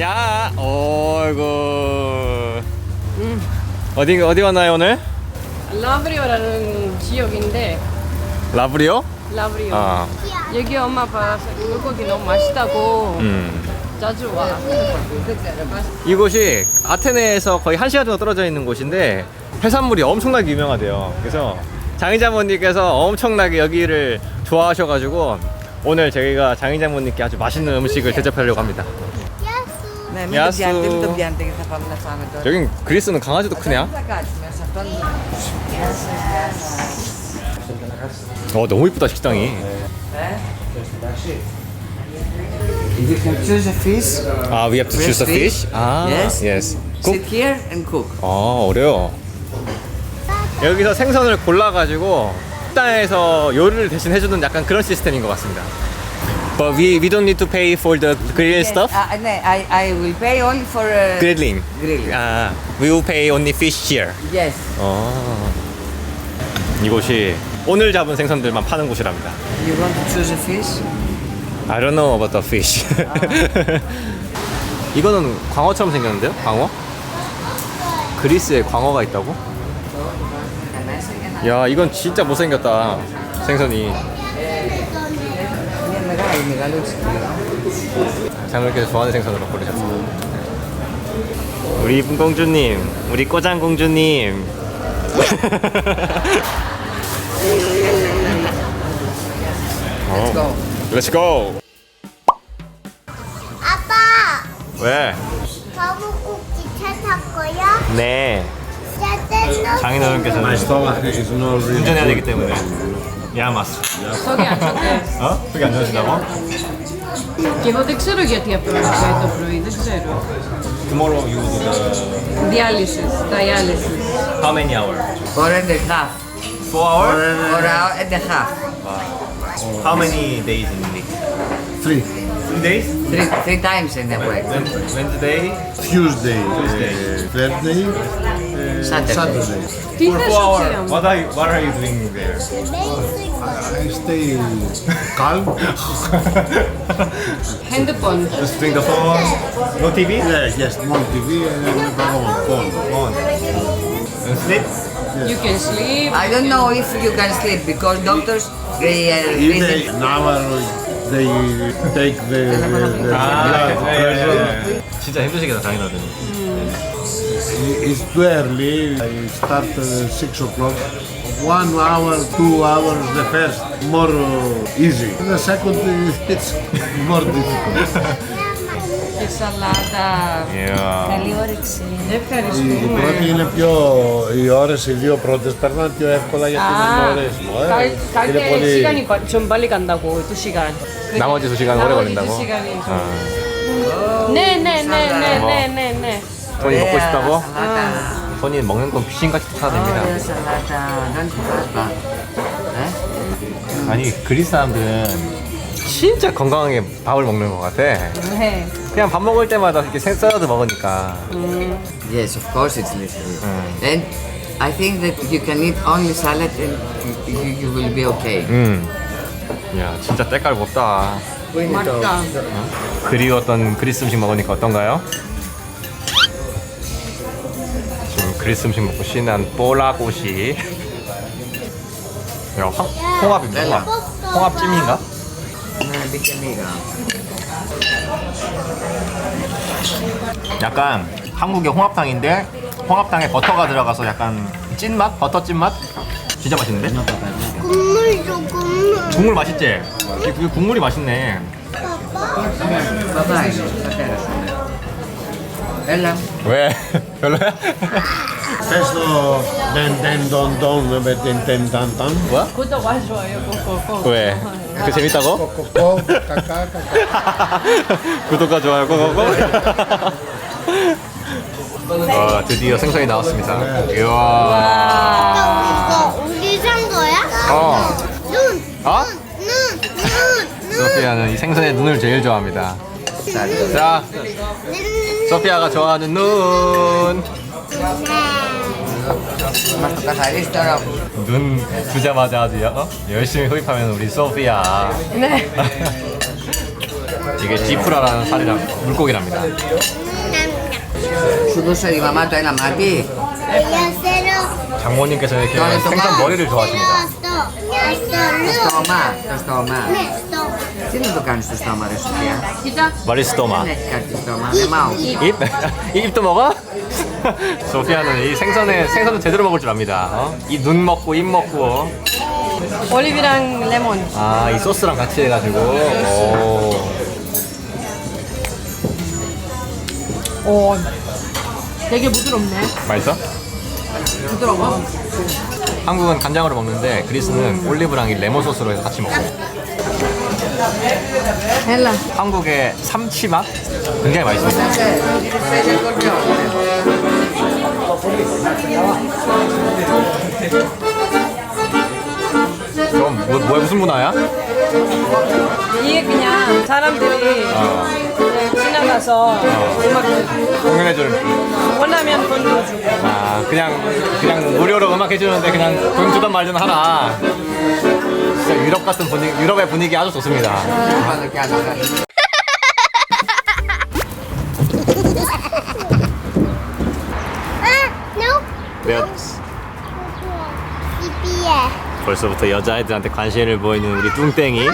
야, 어이구. 음. 어디 어디 왔나요 오늘? 라브리오라는 지역인데 라브리오? 라브리오 아, 여기 엄마 아빠 물고기 너무 맛있다고 음. 자주 와 이곳이 아테네에서 거의 한 시간 정도 떨어져 있는 곳인데 해산물이 엄청나게 유명하대요. 그래서 장인장모님께서 엄청나게 여기를 좋아하셔가지고 오늘 저희가 장인장모님께 아주 맛있는 음식을 대접하려고 합니다. 네, 야수. 밑에 비한테, 밑에 비한테 이렇게 여긴 그리스는 강아지도 크냐? 어 너무 이쁘다 식당이. 아 we have to choose a fish. 아 Yes. yes. sit here and cook. 아 어려워. 여기서 생선을 골라가지고 식당에서 요리를 대신 해주는 약간 그런 시스템인 것 같습니다. But we we don't need to pay for the grill stuff. Uh, 네, I, I will pay only for uh, Grilling. Grilling. 아, we will pay only fish here. Yes. 어. 이곳이 오늘 잡은 생선들만 파는 곳이랍니다. You want to choose a fish? I don't know about the fish. 이거는 광어처럼 생겼는데요? 광어? 그리스에 광어가 있다고? 야, 이건 진짜 못생겼다. 생선이. 생선과 의미가 놓치고요. 장물께서 좋아하는 생선으로 고르셨습니다. 음. 우리 이쁜 공주님, 우리 꼬장 공주님. 어. Let's go. Let's go. 아빠, 왜? 거북국기 찾았고요. 네. 장인어른께서 맛있어. 운전해야 되기 때문에. 야, 맞어. 속이 안 좋대 어? 그게 안 좋으시다고? και εγώ δεν ξέρω γιατί απολυτάει το πρωί δεν ξέρω Tomorrow you do the διάλυσης dialysis how many hours? Four and a half. Four hours? Four hour and a half. How many days in a week? Three. Three days? Three, three times in a week. Wednesday? Tuesday, Tuesday. uh, Thursday, uh, Saturday. Saturday. For four hours. What are you, what are you doing there? I stay calm. Handphone. Just bring the phone. No TV? Yes, yes, no TV and then phone. Phone. And sleep? Yes. You can sleep. I don't know if you can sleep because doctors they uh, they now they take the, the, the ah, blood pressure. 진짜 힘드시겠다 당연하더니. 음. It's too early. I start uh, 6 o'clock. One hour, two hours, the first more uh, easy. The second uh, it's more difficult. και σαλάτα Yeah. Καλή όρεξη. Η ευχαριστούμε πρώτη είναι πιο. Οι ώρε, οι δύο πρώτε περνάνε πιο εύκολα γιατί είναι ωραίε μου. 갈때 Είναι πολύ. 시간이 빠- 좀 빨리 간다고 두 시간 나머지 두 시간 오래 나머지 걸린다고? 두 시간이 좀 아. 네네네네네네네 돈이 먹고 싶다고? 살라다. 돈이 먹는 건 귀신같이 쫓아다닙니다. 어여 살라다. 넌 살라다. 네? 아니 그리스 사람들은 진짜 건강하게 밥을 먹는 것 같아. 그냥 밥 먹을 때마다 이렇게 샐러드 먹으니까. Yes, of course it's little. 음. And I think that you can eat only salad and you, you will be okay. 음. 야 진짜 때깔 없다. 맛있다. 어? 그리웠던 그리스 음식 먹으니까 어떤가요? 그리스 음식 먹고 신난 뽀라고시 야, 황, 홍합입니다 네. 홍합 홍합찜인가? 네, 약간 한국의 홍합탕인데 홍합탕에 버터가 들어가서 약간 찐맛? 버터 찐맛? 진짜 맛있는데? 국물 줘 국물 국물 맛있지? 이게 그게 국물이 맛있네 아빠 왜? 별로야? 아. Pesto den den don don den ten tan tan. 뭐야? 그것도 맛있어요. 꼭꼭꼭. 왜? 그 재밌다고? 코코코 카카 카카. 구독과 좋아요 꼭꼭 와 아, 드디어 생선이 나왔습니다 이야 나 우리 산 거야? 어 눈, 어? 눈, 눈, 눈. 소피아는 이 생선의 눈을 제일 좋아합니다 자 소피아가 좋아하는 눈 네. 맛있다 잘 있어요. 눈 부자마자 아주 어? 열심히 흡입하면 우리 소피아 네. 이게 지프라라는 살이랑 물고기랍니다 죽었어 이 마마도 해나 마비. 장모님께서 이렇게 생선 머리를 좋아하십니다 스토마 스토마 찐으로 간 스토마 네, 레시피야 머리 스토마 네, Ne, 입? 입도 먹어? 소피아는 이 생선에 생선도 제대로 먹을 줄 압니다. 어? 이눈 먹고 입 먹고 올리브랑 레몬. 아 이 소스랑 같이 해가지고 오. 오. 되게 부드럽네. 맛있어? 부드러워. 한국은 간장으로 먹는데 그리스는 올리브랑 이 레몬 소스로 해서 같이 먹어. 헬라. 한국의 삼치 맛 굉장히 맛있습니다. 그럼 뭐, 뭐야 무슨 문화야? 이게 그냥 사람들이 어, 그냥 지나가서 음악 공연해주는 원하면 돈도 주고. 아 그냥 그냥 무료로 음악 해주는데 그냥 돈 주던 말든 하나. 진짜 유럽 같은 분위기 유럽의 분위기 아주 좋습니다. 벌써부터 여자애들한테 관심을 보이는 우리 뚱땡이.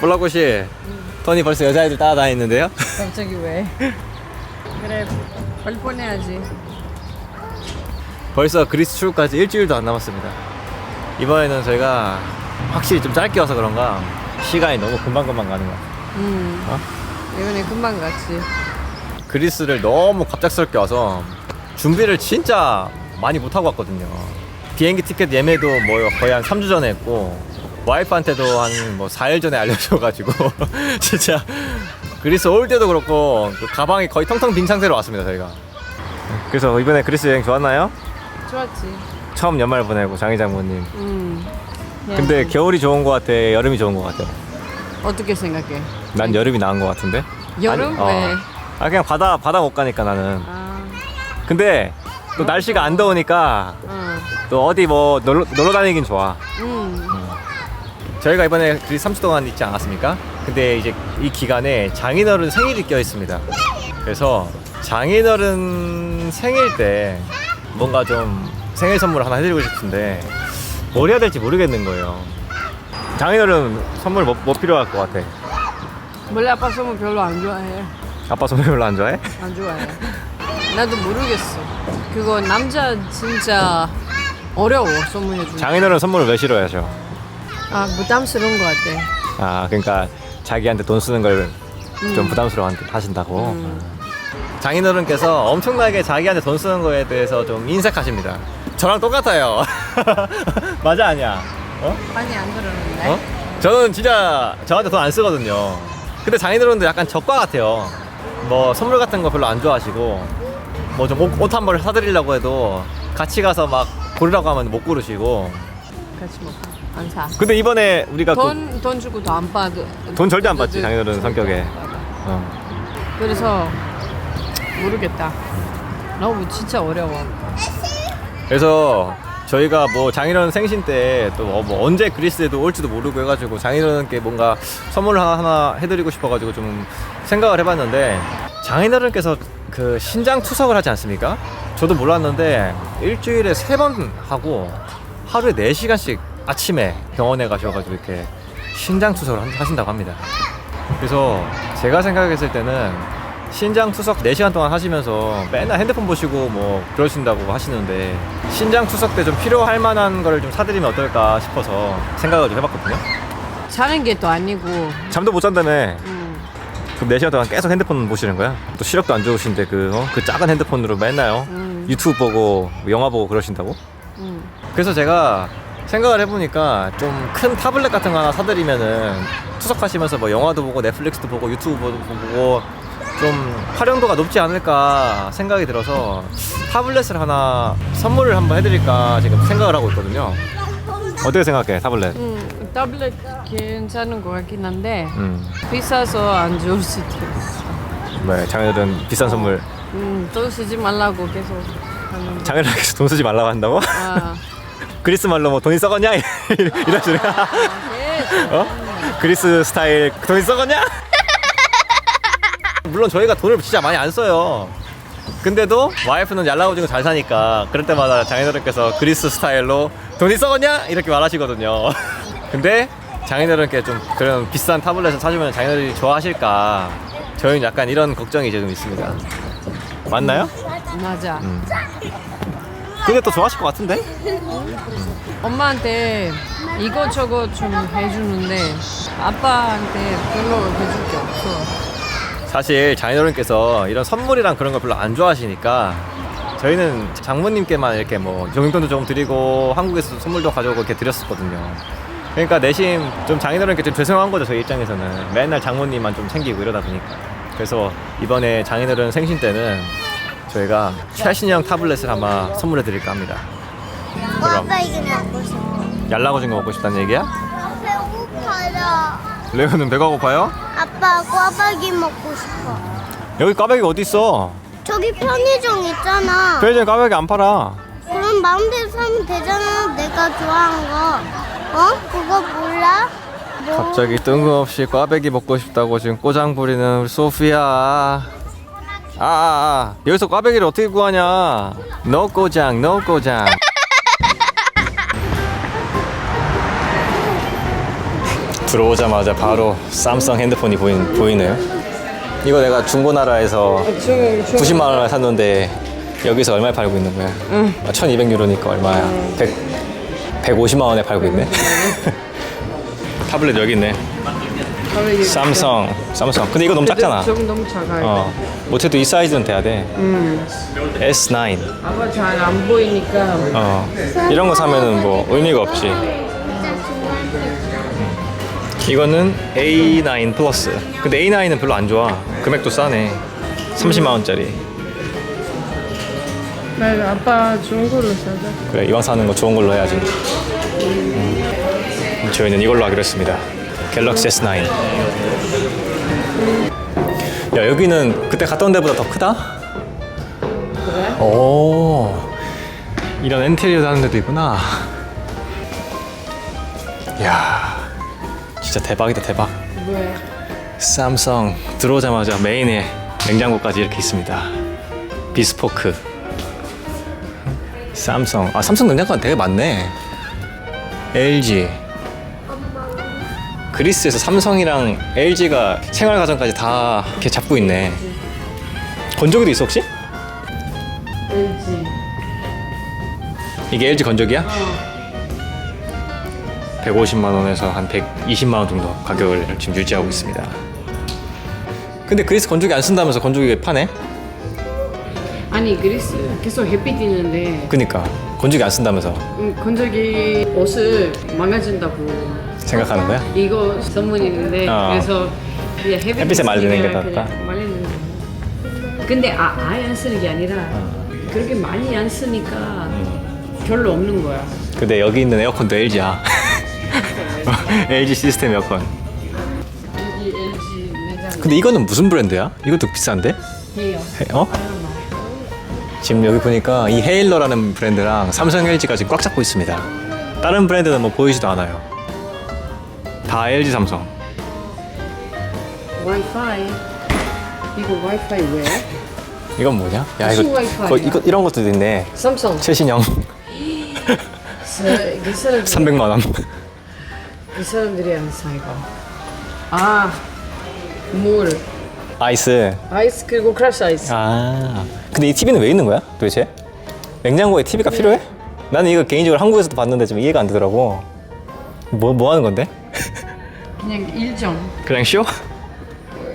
볼라꽃이 토니 벌써 여자애들 따라다니는데요? 갑자기 왜? 그래. 빨리 보내야지. 벌써 그리스 출국까지 일주일도 안 남았습니다. 이번에는 저희가 확실히 좀 짧게 와서 그런가 시간이 너무 금방금방 가는 것 같아요. 음. 어? 이번에 금방 갔지. 그리스를 너무 갑작스럽게 와서 준비를 진짜 많이 못하고 왔거든요. 비행기 티켓 예매도 뭐 거의 한 3주 전에 했고 와이프한테도 한 뭐 4일 전에 알려줘가지고 진짜 그리스 올 때도 그렇고 그 가방이 거의 텅텅 빈 상태로 왔습니다 저희가. 그래서 이번에 그리스 여행 좋았나요? 좋았지. 처음 연말 보내고 장희 장모님. 음. 근데 겨울이 좋은 것 같아, 여름이 좋은 것 같아. 어떻게 생각해? 난 여름이 나은 것 같은데. 여름? 아니, 왜? 아 그냥 바다 바다 못 가니까 나는. 아. 근데 또 날씨가 안 더우니까 응. 또 어디 뭐 놀러, 놀러 다니긴 좋아. 음. 저희가 이번에 그리 3주 동안 있지 않았습니까? 근데 이제 이 기간에 장인어른 생일이 껴 있습니다. 그래서 장인어른 생일 때 뭔가 좀 생일 선물 하나 해드리고 싶은데 뭘 해야 될지 모르겠는 거예요. 장인어른 선물 뭐, 뭐 필요할 것 같아? 원래 아빠 선물 별로 안 좋아해. 아빠 선물 별로 안 좋아해? 안 좋아해. 나도 모르겠어. 그거 남자 진짜 어려워 선물해 주기. 장인어른 선물을 왜 싫어하셔? 아 부담스러운 것 같아. 아 그러니까 자기한테 돈 쓰는 걸 좀 음. 부담스러워 하신다고. 음. 장인어른께서 엄청나게 자기한테 돈 쓰는 거에 대해서 좀 인색하십니다. 저랑 똑같아요. 맞아 아니야? 어? 많이 안 그러는데. 어? 저는 진짜 저한테 돈 안 쓰거든요. 근데 장인어른도 약간 적과 같아요. 뭐 선물 같은 거 별로 안 좋아하시고 뭐 좀 옷 한 벌 사드리려고 해도 같이 가서 막 고르라고 하면 못 고르시고. 같이 먹어. 안 사. 근데 이번에 우리가 그- 돈, 돈 주고 더안 받아. 돈 절대 안 받지, 장인어른 성격에. 어. 그래서 모르겠다. 너무 진짜 어려워. 그래서 저희가 뭐 장인어른 생신 때 또 뭐 언제 그리스에도 올지도 모르고 해가지고 장인어른께 뭔가 선물을 하나, 하나 해드리고 싶어가지고 좀 생각을 해봤는데 장인어른께서 그 신장 투석을 하지 않습니까? 저도 몰랐는데 일주일에 세 번 하고 하루에 네시간씩 아침에 병원에 가셔가지고 이렇게 신장 투석을 한- 하신다고 합니다. 그래서 제가 생각했을 때는 신장 투석 4시간 동안 하시면서 맨날 핸드폰 보시고 뭐 그러신다고 하시는데 신장 투석 때 좀 필요할 만한 거를 좀 사드리면 어떨까 싶어서 생각을 좀 해봤거든요. 자는 게 또 아니고. 잠도 못 잔다며. 음. 그럼 4시간 동안 계속 핸드폰 보시는 거야? 또 시력도 안 좋으신데 그, 어? 그 작은 핸드폰으로 맨날 어? 음. 유튜브 보고 뭐 영화 보고 그러신다고? 음. 그래서 제가 생각을 해보니까 좀 큰 타블렛 같은 거 하나 사드리면은 투석하시면서 뭐 영화도 보고 넷플릭스도 보고 유튜브도 보고 좀 활용도가 높지 않을까 생각이 들어서 타블렛을 하나 선물을 한번 해드릴까 지금 생각을 하고 있거든요. 어떻게 생각해 타블렛? 음, 타블렛 괜찮은 것 같긴 한데 음, 비싸서 안 좋을 수도 있어. 뭐 장인어른 비싼 선물 음, 돈 쓰지 말라고 계속 하는데. 장인어른께서 돈 쓰지 말라고 한다고? 아, 그리스 말로 뭐 돈이 썩었냐 이러시네. 계속. 어? 그리스 스타일 돈이 썩었냐? 물론 저희가 돈을 진짜 많이 안 써요. 근데도 와이프는 얄라오징어 잘 사니까 그럴 때마다 장인어른께서 그리스 스타일로 돈이 썩었냐? 이렇게 말하시거든요. 근데 장인어른께 좀 그런 비싼 타블렛을 사주면 장인어른이 좋아하실까? 저희는 약간 이런 걱정이 이제 좀 있습니다. 맞나요? 맞아. 근데 또 좋아하실 것 같은데? 엄마한테 이것저것 좀 해주는데 아빠한테 별로 해줄 게 없어. 사실 장인어른께서 이런 선물이랑 그런 걸 별로 안 좋아하시니까 저희는 장모님께만 이렇게 뭐 용돈도 조금 드리고 한국에서 선물도 가져오고 이렇게 드렸었거든요. 그러니까 내심 좀 장인어른께 좀 죄송한 거죠 저희 입장에서는 맨날 장모님만 좀 챙기고 이러다 보니까 그래서 이번에 장인어른 생신 때는 저희가 최신형 타블렛을 아마 선물해 드릴까 합니다. 그럼 꽈배기 먹고 싶어. 얄라고준 거 먹고 싶다는 얘기야? 배고파요. 레오는 배가 고파요? 아빠 꽈배기 먹고 싶어. 여기 까베기 어디 있어? 저기 편의점 있잖아. 편의점에 까베기 안 팔아. 그럼 마음대로 사면 되잖아. 내가 좋아하는 거. 어? 그거 몰라? 뭐? 갑자기 뜬금없이 꽈배기 먹고 싶다고 지금 꼬장 부리는 우리 소피아. 아, 아, 아. 여기서 꽈배기를 어떻게 구하냐? 노 꼬장, 노 꼬장. 들어오자마자 바로 삼성 핸드폰이 보인, 보이네요. 이거 내가 중고나라에서 90만 원에 샀는데 여기서 얼마에 팔고 있는 거야? 아, 1200유로니까 얼마야? 100, 150만 원에 팔고 있네. 타블렛 여기 있네. 삼성, 삼성. 근데 이거 너무 작잖아. 조금 너무 작아요. 어. 못해도 이 사이즈는 돼야 돼. S9. 아빠 잘안 보이니까 어. 이런 거 사면은 뭐 의미가 없지. 음. 이거는 A9 플러스. 근데 A9은 별로 안 좋아. 금액도 싸네. 30만 원짜리. 네, 아빠 좋은 걸로 사자. 그래 이왕 사는 거 좋은 걸로 해야지. 음. 저희는 이걸로 하기로 했습니다. 갤럭시 S9. 야 여기는 그때 갔던 데보다 더 크다. 그래? 오 이런 인테리어 하는 데도 있구나. 야 진짜 대박이다 대박. 왜? 삼성 들어오자마자 메인에 냉장고까지 이렇게 있습니다. 비스포크. 삼성. 아 삼성 냉장고가 되게 많네. LG. 그리스에서 삼성이랑 LG가 생활 가전까지 다 이렇게 잡고 있네. 건조기도 있어 혹시? LG. 이게 LG 건조기야? 150만 원에서 한 120만 원 정도 가격을 지금 유지하고 있습니다. 근데 그리스 건조기 안 쓴다면서 건조기 파네? 아니 그리스 계속 햇빛 있는데 그니까 건조기 안 쓴다면서 음, 건조기 옷을 망가진다고 생각하는 거야? 이거 선물인데 어. 그래서 그냥 햇빛 햇빛에 말리는 게 낫다? 말리는 거. 근데 아, 아예 안 쓰는 게 아니라 그렇게 많이 안 쓰니까 별로 없는 거야. 근데 여기 있는 에어컨도 LG야. LG 시스템 에어컨. 이 LG 매장 근데 이거는 무슨 브랜드야? 이것도 비싼데? 해요. 해- 어? 지금 여기 보니까 이 헤일러라는 브랜드랑 삼성 LG가 지금 꽉 잡고 있습니다. 다른 브랜드는 뭐 보이지도 않아요. 다 LG 삼성. 와이파이. 이거 와이파이 왜? 이건 뭐냐? 야 무슨 이거, 와이파이야? 거, 이거 이런 것도 있네. 삼성. 최신형 그, 그 사람들 300만 원. 그 사람들이 안사 이거. 아 물. 아이스. 아이스 그리고 크래쉬 아이스. 아. 근데 이 TV는 왜 있는 거야? 도대체? 냉장고에 TV가 필요해? 나는 이거 개인적으로 한국에서도 봤는데 좀 이해가 안 되더라고. 뭐, 뭐 하는 건데? 그냥 일정. 그냥 쇼?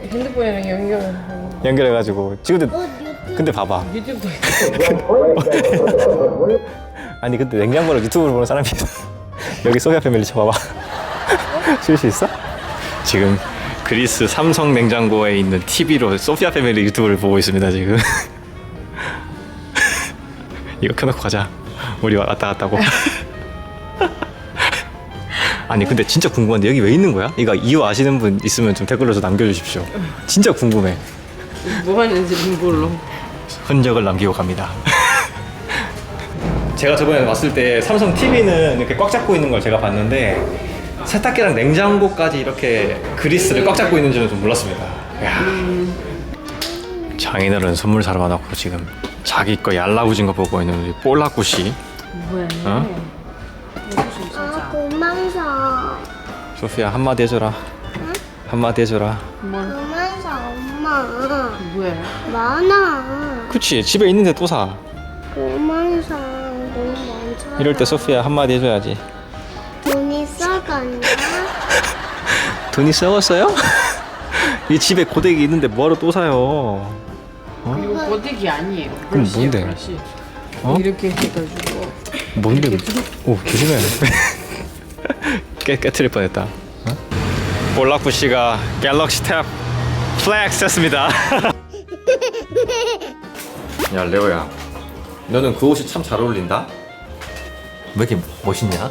핸드폰이랑 연결하고 연결해가지고. 지금 근데, 근데 봐봐. 유튜브도 있고. 아니 근데 냉장고를 유튜브로 보는 사람이. 여기 소피아 패밀리 쳐봐봐. 쉴 수 있어? 지금 그리스 삼성 냉장고에 있는 TV로 소피아 패밀리 유튜브를 보고 있습니다 지금. 이거 켜놓고 가자. 우리 왔다 갔다고. 아니 근데 진짜 궁금한데 여기 왜 있는 거야? 이거 이유 아시는 분 있으면 좀 댓글로 좀 남겨주십시오. 진짜 궁금해. 뭐 하는지 몰라. 흔적을 남기고 갑니다. 제가 저번에 왔을 때 삼성 TV는 이렇게 꽉 잡고 있는 걸 제가 봤는데 세탁기랑 냉장고까지 이렇게 그리스를 꽉 잡고 있는 줄은 좀 몰랐습니다. 야. 장인어른 선물 사러 와놓고 지금 자기 거 얄라우진 거 보고 있는 우리 볼라꾸시 왜? 어? 아 고만서 소피아 한마디 해줘라. 한마디 해줘라. 고만서 엄마. 왜? 많아. 그치 집에 있는데 또 사. 고만서 너무 많잖아 이럴 때 소피아 한마디 해줘야지 썩었나? 돈이 썩었어요? 이 집에 고데기 있는데 뭐하러 또 사요 이거 고데기 아니에요. 그럼 브러쉬예요, 뭔데? 브러쉬. 어? 이렇게 해가지고 뭔데? 오 조심해. 깨 깨트릴 뻔했다. 어? 볼라프 씨가 갤럭시 탭 플렉스 했습니다. 야 레오야, 너는 그 옷이 참 잘 어울린다. 왜 이렇게 멋있냐?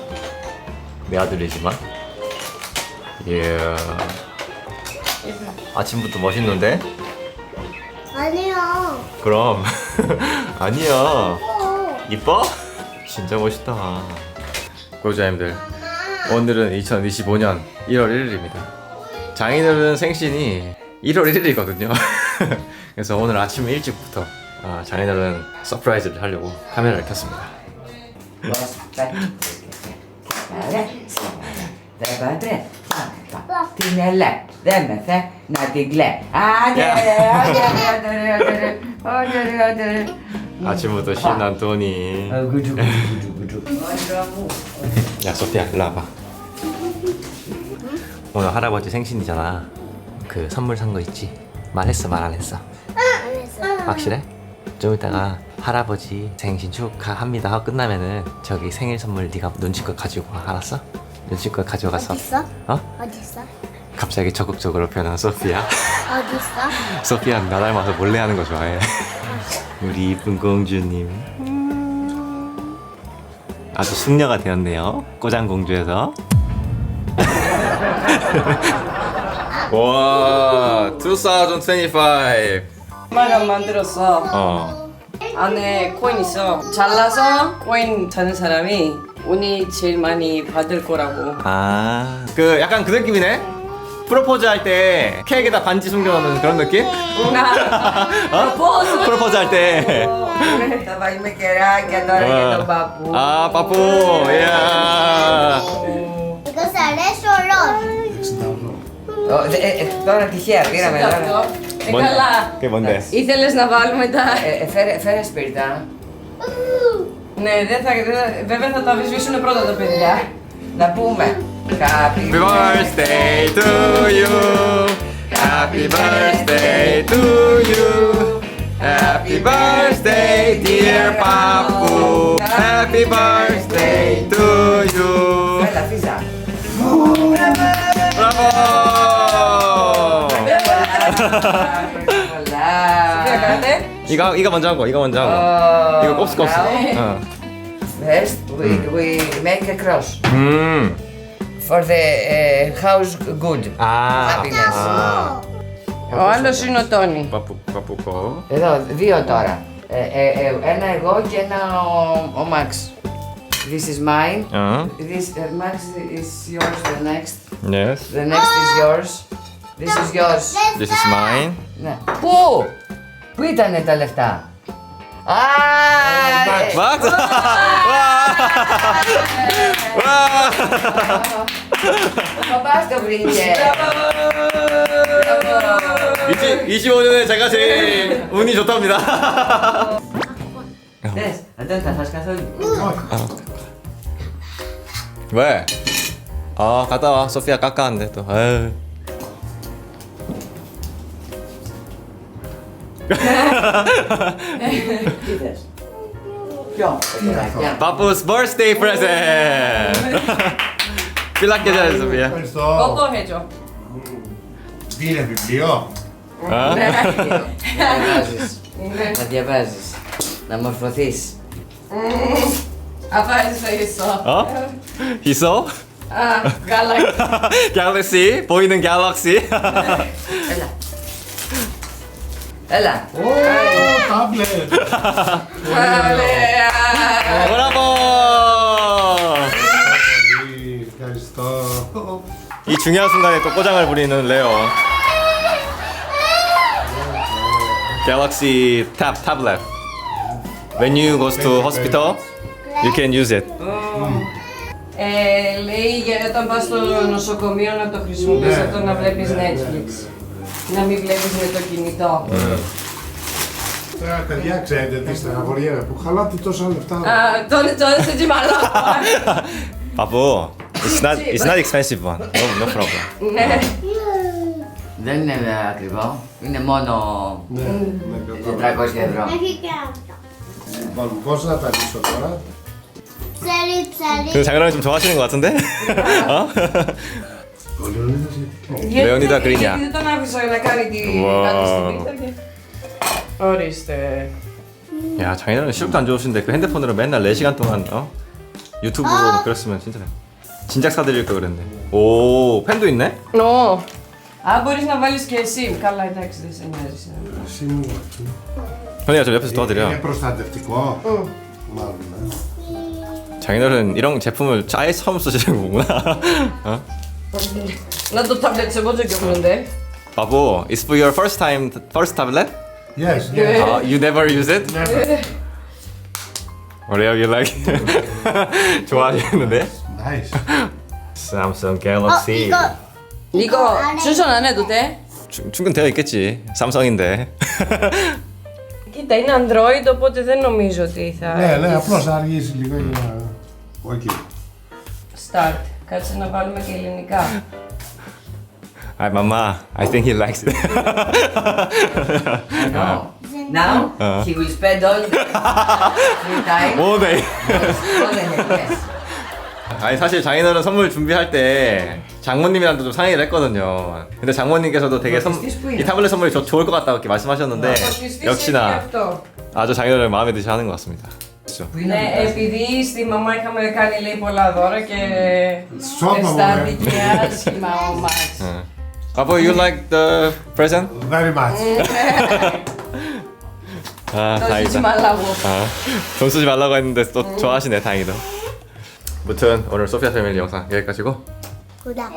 내 아들이지만. 예. 아침부터 멋있는데? 아니요. 그럼. 아니야. 이뻐? 진짜 멋있다. 구독자님들 오늘은 2025년 1월 1일입니다. 장인어른 생신이 1월 1일이거든요. 그래서 오늘 아침 일찍부터 아, 장인어른 서프라이즈를 하려고 카메라를 켰습니다. 맛있다. Rätt. debedre, taneta, tinele, demefe, nadigle. 아들, 아들, 아들, 아들, 아들, 아들. 아침부터 신난 토니. 아, 그죠, 그죠, 그죠. 야, 소피야, 오늘 할아버지 생신이잖아. 그 선물 산 거 있지? 말했어, 말 안 했어? 안 했어. 확실해? 좀 이따가 할아버지 생신 축하합니다 하고 끝나면은 저기 생일 선물 네가 눈치껏 가지고 와 알았어? 눈치껏 가져가서 어딨어? 어? 어딨어? 갑자기 적극적으로 변한 소피아 어딨어? 소피아 나 닮아서 몰래 하는 거 좋아해 우리 이쁜 공주님 아주 숙녀가 되었네요 꼬장공주에서 와 2025. 엄마가 만들었어. 어 안에 코인 있어. 잘라서 코인 다는 사람이 운이 제일 많이 받을 거라고. 아. 그 약간 그 느낌이네? 프로포즈 할 때 케이크에다 반지 숨겨놓는 그런 느낌? 어? 프로포즈 할 때. Sabay 어. 아, 바보 이야. 이거 잘해, 솔로. Ε, ε, τώρα τυχαία πήραμε τώρα. Ε, καλά. Και να βάλουμε τα. Ε, φέρε σπίρτα. Ναι, θα. Βέβαια θα τα βυσβήσουν πρώτα τα παιδιά. Να πούμε. Happy birthday to you. Happy birthday to you. Happy birthday dear Papu. Happy birthday to you. 브라보! Πολλά. Τι έκανατε? 이거 이거 먼저 하고 이거 먼저 하고 Oh, 이거 곱스 곱스. now, 어. First, we, we make a cross 음. for the uh, house good. 아. Happiness. 아. Ο άλλος είναι ο Τόνι. 빠뿌 빠뿌고. Εδώ, δύο τώρα. Ε, ε, ε, ένα εγώ και ένα ο, ο Max. This is mine. 어. This uh, Max is yours. The next. Yes. The next is yours. This is yours. This is mine. Ναι. Πού? Πού ήτανε τα λεφτά? Α! ε, 맞아. 와. 와. Ο παπάς το βρήκε. 20, 25년에 제가 제일 운이 좋답니다. Δες, δεν θα φας καθόλου. 왜? 아 갔다 와 소피아 깎아는데 또. 아유. Τι θες? Ποιο? Παιδάκια. Papu's birthday present. Φιλάκια για Σοφία. Ευχαριστώ. Κόκο 해줘. Τι είναι βιβλίο. 어? διαβάζεις. Να διαβάζεις. Να μορφωθείς. Αυτά είσαι 있어. 어? 희소? 아, 갈라. 갤럭시 보이는 갤럭시. 엘라. 엘라. 오, 타블렛. 타블렛. 어, 브라보. 이 중요한 순간에 또 꼬장을 부리는 레오. 갤럭시 탑 타블렛. When you go to hospital, you can use it. 음. Ε, λέει για όταν πας στο νοσοκομείο να το χρησιμοποιείς Ναι. αυτό να βλέπεις Netflix. Να μην βλέπεις με το κινητό. Τώρα, παιδιά, ξέρετε τι στεναχωριέμαι που χαλάτε τόσα λεφτά. Α, τώρα τώρα σε τζιμαλά. 바보. It's not it's not expensive one. No no problem. Ναι. Δεν είναι ακριβό. Είναι μόνο Ναι, ναι, 400 ευρώ. Έχει και αυτό. Βάλουμε πώς να τα λύσω τώρα. Ψέρι, ψέρι. 그 장인어른 좀 좋아하시는 것 같은데? 어? Ο Λεωνίδας γιατί. Γιατί- Λεωνίδα Γκρίνια. Γιατί δεν τον άφησα να κάνει τη Wow. κάτι στην πίτα και... Ορίστε. 야 장인어른 시력도 안 좋으신데 그 핸드폰으로 맨날 4시간 동안 어? 유튜브로 그랬으면 진짜 진작 사드릴 걸 그랬네. 오 펜도 있네? Νο. Α, μπορείς να βάλεις και εσύ. Καλά, εντάξει, δεν σε νοιάζει. Σίγουρα. 현이가 좀 옆에서 도와드려. Είναι προστατευτικό. Μάλλον. ναι. 장인어른 이런 제품을 아예 처음 쓰시는 거구나. 어? Να το τάμπλετ σε πόσο και 오는데. 바보, it's for your first time, first tablet? Yes, yes. Uh, you never use it? Never. 어래요, you like? 좋아하시는데? Nice. Samsung 어, Galaxy. 이거. Νίκο, 추천 안 해도 돼? 충- 충전되어 있겠지. 삼성인데. Κοίτα, είναι Android, οπότε δεν νομίζω ότι θα Ναι, ναι, έχεις απλώς θα αργήσει λίγο για να... Οκ. start. Κάτσε να βάλουμε και ελληνικά. Hi, mama. I think he likes it. No. Now he will spend all the free time All day. all the yes. 아니 사실 장인어른 선물 준비할 때 장모님이랑도 좀 상의를 했거든요. 근데 장모님께서도 되게 선, 이 타블렛 선물이 좋- 좋을 것 같다고 이렇게 말씀하셨는데 Θα ψηφίσεις και 역시나 αυτό. 아주 장인어른 마음에 드시 하는 것 같습니다. 그렇죠. Που είναι Ναι, επειδή στη μαμά είχαμε κάνει λέει πολλά δώρα και Σώμα μου, αισθάνθηκε άσχημα ο Μαξ. Papa, you like the present? Very much. 아, Το 다행이다. ζήτημα μαλάγου. 아, 돈 쓰지 말라고 했는데 또 좋아하시네, 다행이다. 무튼 오늘 소피아 패밀리 영상 여기까지고 구독과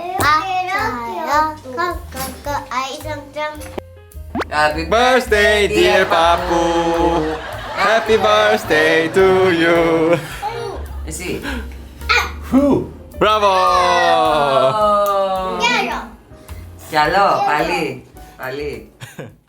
좋아요, 꾹꾹꾹 아이 성장. Happy Birthday, dear Papu. Happy birthday to you. Let's see. Whew. Bravo. Yellow. Yellow. Pali. Pali.